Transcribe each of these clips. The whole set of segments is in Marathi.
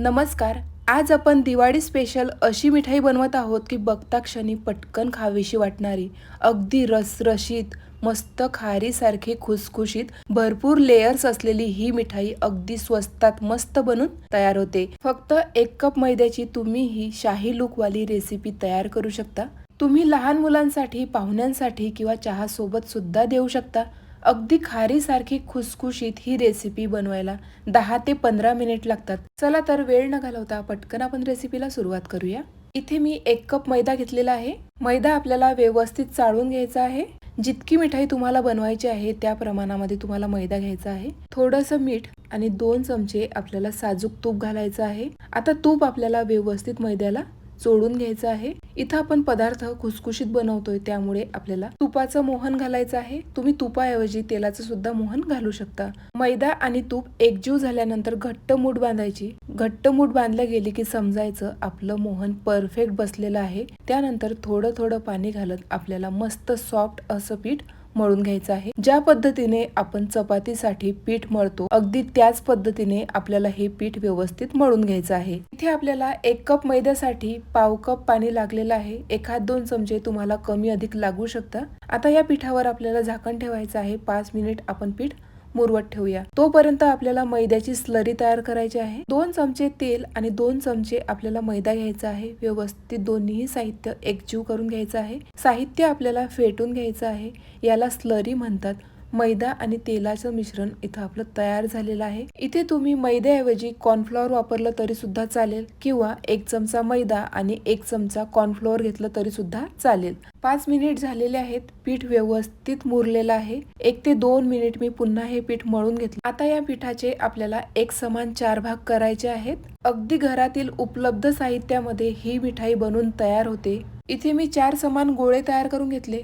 नमस्कार. आज आपण दिवाळी स्पेशल अशी मिठाई बनवत आहोत की बघता क्षणी पटकन खावीशी वाटणारी. अगदी रसरशीत मस्त खारीसारखी खुसखुशीत भरपूर लेयर्स असलेली ही मिठाई अगदी स्वस्तात मस्त बनून तयार होते. फक्त एक कप मैद्याची तुम्ही ही शाही लुकवाली रेसिपी तयार करू शकता. तुम्ही लहान मुलांसाठी पाहुण्यांसाठी किंवा चहा सोबत सुद्धा देऊ शकता. अगदी खारीसारखी खुसखुशीत ही रेसिपी बनवायला दहा ते पंधरा मिनिट लागतात. चला तर वेळ न घालवता पटकन आपण रेसिपीला सुरुवात करूया. इथे मी एक कप मैदा घेतलेला आहे. मैदा आपल्याला व्यवस्थित चाळून घ्यायचा आहे. जितकी मिठाई तुम्हाला बनवायची आहे त्या प्रमाणामध्ये तुम्हाला मैदा घ्यायचा आहे. थोडंसं मीठ आणि दोन चमचे आपल्याला साजूक तूप घालायचं आहे. आता तूप आपल्याला व्यवस्थित मैद्याला चोडून घ्यायचं आहे. इथं आपण पदार्थ खुसखुशीत बनवतोय त्यामुळे आपल्याला तुपाचं मोहन घालायचं आहे. तुम्ही तुपाऐवजी तेलाचं सुद्धा मोहन घालू शकता. मैदा आणि तूप एकजीव झाल्यानंतर घट्ट मूठ बांधायची. घट्ट मूठ बांधल्या गेली की समजायचं आपलं मोहन परफेक्ट बसलेलं आहे. त्यानंतर थोडं थोडं पाणी घालत आपल्याला मस्त सॉफ्ट असं पीठ मळून घ्यायचं आहे. ज्या पद्धतीने आपण चपातीसाठी पीठ मळतो अगदी त्याच पद्धतीने आपल्याला हे पीठ व्यवस्थित मळून घ्यायचं आहे. इथे आपल्याला एक कप मैद्यासाठी पाव कप पाणी लागलेलं आहे. एखाद दोन चमचे तुम्हाला कमी अधिक लागू शकता. आता या पिठावर आपल्याला झाकण ठेवायचं आहे. पाच मिनिट आपण पीठ मुरवत ठेवूया. तोपर्यंत आपल्याला मैद्याची स्लरी तयार करायची आहे. दोन चमचे तेल आणि दोन चमचे आपल्याला मैदा घ्यायचा आहे. व्यवस्थित दोन्ही साहित्य एकजीव करून घ्यायचं आहे. साहित्य आपल्याला फेटून घ्यायचं आहे. याला स्लरी म्हणतात. मैदा आणि तेलाचं मिश्रण इथं आपलं तयार झालेलं आहे. इथे तुम्ही मैद्याऐवजी कॉर्नफ्लॉवर वापरलं तरी सुद्धा चालेल किंवा एक चमचा मैदा आणि एक चमचा कॉर्नफ्लॉवर घेतलं तरी सुद्धा चालेल. पाच मिनिट झालेले आहेत पीठ व्यवस्थित मुरलेलं आहे. एक ते दोन मिनिट मी पुन्हा हे पीठ मळून घेतलं. आता या पिठाचे आपल्याला एक समान चार भाग करायचे आहेत. अगदी घरातील उपलब्ध साहित्यामध्ये ही मिठाई बनून तयार होते. इथे मी चार समान गोळे तयार करून घेतले.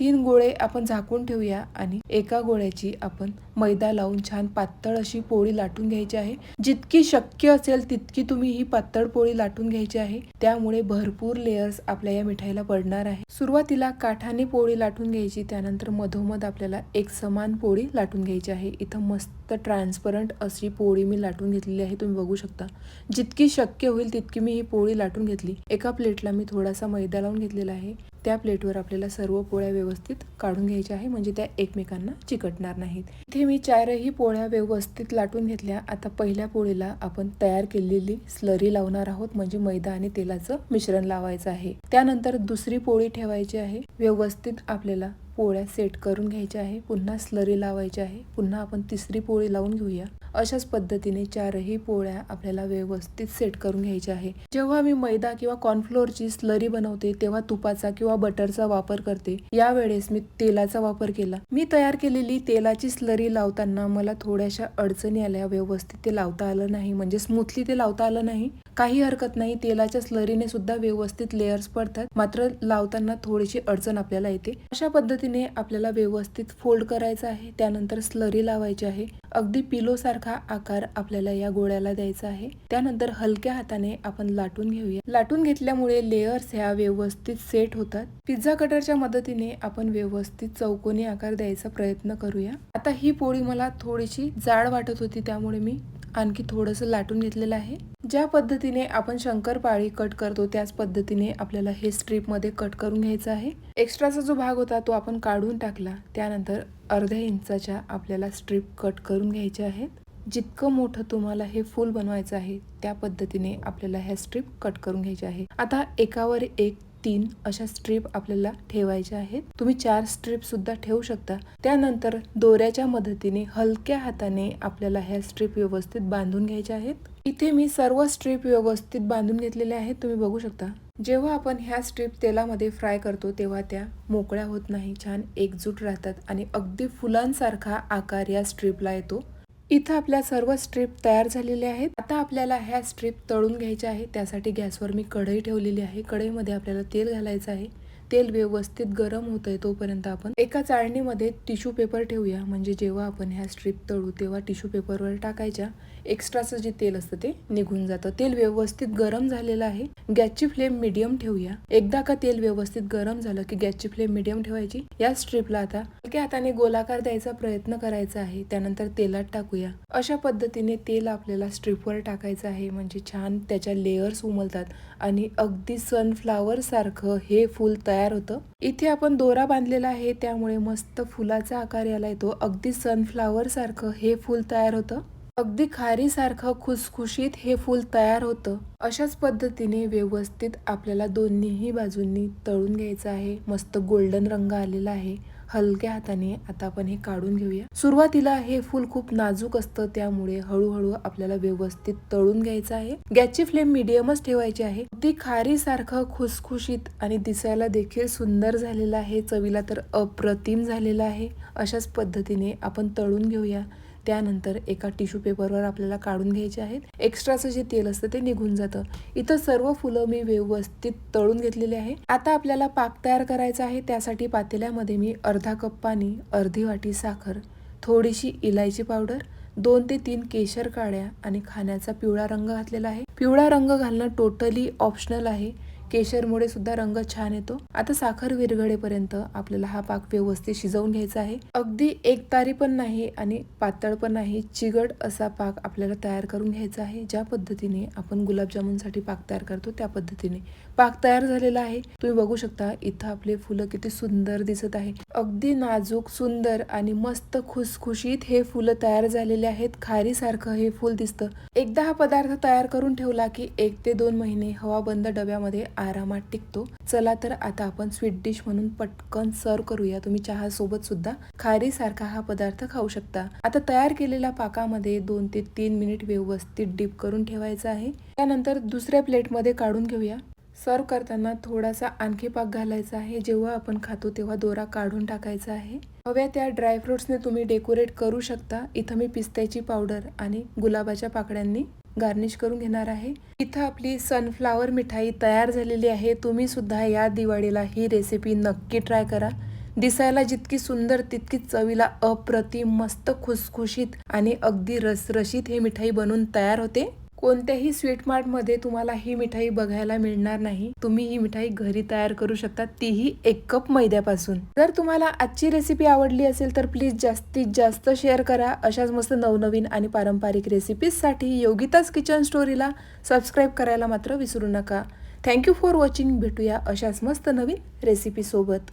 तीन गोळे आपण झाकून ठेवूया आणि एका गोळ्याची आपण मैदा लावून छान पातळ अशी पोळी लाटून घ्यायची आहे. जितकी शक्य असेल तितकी तुम्ही ही पातळ पोळी लाटून घ्यायची आहे. त्यामुळे भरपूर लेयर्स आपल्या या मिठाईला पडणार आहे. सुरुवातीला काठाने पोळी लाटून घ्यायची त्यानंतर मधोमध आपल्याला एक समान पोळी लाटून घ्यायची आहे. इथं मस्त ट्रान्सपरंट अशी पोळी मी लाटून घेतलेली आहे तुम्ही बघू शकता. जितकी शक्य होईल तितकी मी ही पोळी लाटून घेतली. एका प्लेटला मी थोडासा मैदा लावून घेतलेला आहे. त्या प्लेटवर आपल्याला सर्व पोळ्या व्यवस्थित काढून घ्यायच्या आहे म्हणजे त्या एकमेकांना चिकटणार नाहीत. इथे मी चारही पोळ्या व्यवस्थित लाटून घेतल्या. आता पहिल्या पोळीला आपण तयार केलेली स्लरी लावणार आहोत म्हणजे मैदा आणि तेलाचं मिश्रण लावायचं आहे. त्यानंतर दुसरी पोळी ठेवायची आहे. व्यवस्थित आपल्याला पोळ्या सेट करून घ्यायच्या आहे. पुन्हा स्लरी लावायची आहे. पुन्हा आपण तिसरी पोळी लावून घेऊया. अशाच पद्धतीने चारही पोळ्या आपल्याला व्यवस्थित सेट करून घ्यायच्या आहे. जेव्हा मी मैदा किंवा कॉर्नफ्लोअरची स्लरी बनवते तेव्हा तुपाचा किंवा बटरचा वापर करते. यावेळेस मी तेलाचा वापर केला. मी तयार केलेली तेलाची स्लरी लावताना मला थोड्याशा अडचणी आल्या. व्यवस्थित ते लावता आलं नाही. म्हणजे स्मूथली ते लावता आलं नाही. काही हरकत नाही तेलाच्या स्लरीने सुद्धा व्यवस्थित लेयर्स पडतात. मात्र लावताना थोडीशी अडचण आपल्याला येते. अशा पद्धतीने आपल्याला व्यवस्थित फोल्ड करायचं आहे त्यानंतर स्लरी लावायची आहे. अगदी पिलो सारखा आकार आपल्याला या गोळ्याला द्यायचा आहे. त्यानंतर हलक्या हाताने आपण लाटून घेऊया. लाटून घेतल्यामुळे लेयर्स ह्या व्यवस्थित सेट होतात. पिझ्झा कटरच्या मदतीने आपण व्यवस्थित चौकोनी आकार द्यायचा प्रयत्न करूया. आता ही पोळी मला थोडीशी जाड वाटत होती त्यामुळे मी आणखी थोडंसं लाटून घेतलेलं आहे. ज्या पद्धतीने आपण शंकरपाळी कट करतो त्याच पद्धतीने आपल्याला हे स्ट्रीपमध्ये कट करून घ्यायचं आहे. एक्स्ट्राचा जो भाग होता तो आपण काढून टाकला. त्यानंतर अर्ध्या इंचाच्या आपल्याला स्ट्रीप कट करून घ्यायच्या आहेत जितकं मोठं तुम्हाला हे फुल बनवायचं आहे त्या पद्धतीने आपल्याला ह्या स्ट्रीप कट करून घ्यायच्या आहे. आता एकावर एक तीन अशा स्ट्रीप आपल्याला ठेवायच्या आहेत. तुम्ही चार स्ट्रीप सुद्धा ठेवू शकता. त्यानंतर दोऱ्याच्या मदतीने हलक्या हाताने आपल्याला ह्या स्ट्रीप व्यवस्थित बांधून घ्यायच्या आहेत. इथे मी सर्व स्ट्रीप व्यवस्थित बांधून घेतलेल्या आहेत. तुम्ही बघू शकता. जेव्हा आपण ह्या स्ट्रीप तेलामध्ये फ्राय करतो तेव्हा त्या मोकळ्या होत नाही. छान एकजूट राहतात आणि अगदी फुलांसारखा आकार या स्ट्रीपला येतो. इथं आपल्या सर्व स्ट्रीप तयार झालेल्या आहेत. आता आपल्याला ह्या स्ट्रीप तळून घ्यायच्या आहे. त्यासाठी गॅसवर मी कढई ठेवलेली आहे. कढईमध्ये आपल्याला तेल घालायचं आहे. तेल व्यवस्थित गरम होत आहे तोपर्यंत आपण एका चाळणीमध्ये टिश्यू पेपर ठेवूया. म्हणजे जेव्हा आपण ह्या स्ट्रीप तळू तेव्हा टिश्यू पेपरवर टाकायच्या. एक्स्ट्राचं जे तेल असतं ते निघून जातं. तेल व्यवस्थित गरम झालेलं आहे. गॅसची फ्लेम मिडियम ठेवूया. एकदा का तेल व्यवस्थित गरम झालं की गॅसची फ्लेम मिडियम ठेवायची या स्ट्रीपला आता हलक्या हाताने गोलाकार द्यायचा प्रयत्न करायचा आहे. त्यानंतर तेलात टाकूया. अशा पद्धतीने तेल आपल्याला स्ट्रीपवर टाकायचं आहे. म्हणजे छान त्याच्या लेयर्स उमलतात आणि अगदी सनफ्लावर सारखं हे फूल तयार होतं. इथे आपण दोरा बांधलेला आहे. त्यामुळे मस्त फुलाचा आकार याला येतो. अगदी सनफ्लावर सारखं हे फूल तयार होतं. अगदी खारीसारखं खुसखुशीत हे फूल तयार होतं. अशाच पद्धतीने व्यवस्थित आपल्याला दोन्हीही बाजूंनी तळून घ्यायचं आहे. मस्त गोल्डन रंग आलेला आहे. हलक्या हाताने आता आपण हे काढून घेऊया. सुरुवातीला हे फूल खूप नाजूक असतं त्यामुळे हळूहळू आपल्याला व्यवस्थित तळून घ्यायचं आहे. गॅसची फ्लेम मिडियमच ठेवायची आहे. अगदी खारीसारखं खुसखुशीत आणि दिसायला देखील सुंदर झालेलं आहे. चवीला तर अप्रतिम झालेलं आहे. अशाच पद्धतीने आपण तळून घेऊया. त्यानंतर एका टिश्यू पेपरवर आपल्याला काढून घ्यायचे आहेत. एक्स्ट्राचं जे तेल असतं ते निघून जातं. इथं सर्व फुलं मी व्यवस्थित तळून घेतलेले आहे. आता आपल्याला पाक तयार करायचा आहे. त्यासाठी पातेल्यामध्ये मी अर्धा कप पाणी अर्धी वाटी साखर थोडीशी इलायची पावडर दोन ते तीन केशर काड्या आणि खाण्याचा पिवळा रंग घातलेला आहे. पिवळा रंग घालणं टोटली ऑप्शनल आहे. केशरमुळे सुद्धा रंग छान येतो. आता साखर विरघळेपर्यंत आपल्याला हा पाक व्यवस्थित शिजवून घ्यायचा आहे. अगदी एक तारी पण नाही आणि पातळ पण नाही चिगट असा पाक आपल्याला तयार करून घ्यायचा आहे. ज्या पद्धतीने आपण गुलाबजामुनसाठी पाक तयार करतो त्या पद्धतीने. पाक तयार झालेला आहे. तुम्ही बघू शकता इथं आपले फुलं किती सुंदर दिसत आहे. अगदी नाजूक सुंदर आणि मस्त खुसखुशीत हे फुलं तयार झालेले आहेत. खारीसारखं हे फुल दिसतं. एकदा हा पदार्थ तयार करून ठेवला की एक ते दोन महिने हवा बंद डब्यामध्ये आरामात टिकतो. चला तर आता आपण स्वीट डिश म्हणून पटकन सर्व करूया. तुम्ही चहा सोबत सुद्धा खारीसारखा हा पदार्थ खाऊ शकता. आता तयार केलेल्या पाकामध्ये दोन ते तीन मिनिट व्यवस्थित डीप करून ठेवायचा आहे. त्यानंतर दुसऱ्या प्लेटमध्ये काढून घेऊया. सर्व करताना थोडासा आणखी पाक घालायचा आहे. जेव्हा आपण खातो तेव्हा दोरा काढून टाकायचा आहे. हव्या त्या ड्रायफ्रुट्सने तुम्ही डेकोरेट करू शकता. इथं मी पिस्त्याची पावडर आणि गुलाबाच्या पाकड्यांनी गार्निश करून घेणार आहे. इथं आपली सनफ्लावर मिठाई तयार झालेली आहे. तुम्ही सुद्धा या दिवाळीला ही रेसिपी नक्की ट्राय करा. दिसायला जितकी सुंदर तितकी चवीला अप्रतिम मस्त खुसखुशीत आणि अगदी रसरशीत हे मिठाई बनवून तयार होते. कोणत्याही स्वीट मार्टमध्ये तुम्हाला ही मिठाई बघायला मिळणार नाही. तुम्ही ही मिठाई घरी तयार करू शकता. तीही एक कप मैद्यापासून. जर तुम्हाला आजची रेसिपी आवडली असेल तर प्लीज जास्तीत जास्त शेअर करा. अशाच मस्त नवनवीन आणि पारंपरिक रेसिपीजसाठी योगिताज किचन स्टोरीला सबस्क्राईब करायला मात्र विसरू नका. थँक्यू फॉर वॉचिंग भेटूया अशाच मस्त नवीन रेसिपीसोबत